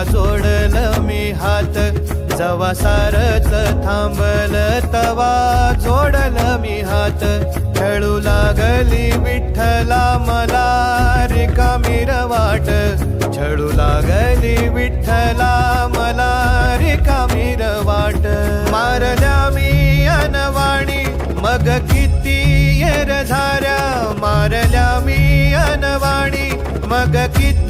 जवा जोडल मी हात जवा सारच थांबल तवा. जोडल मी हात खेळू लागली विठ्ठला मला. रिकामी वाट छळू लागली विठ्ठला मला. रिकामी वाट मारल्या मी अनवाणी. मग किती येर झाऱ्या मारल्या मी अनवाणी. मग किती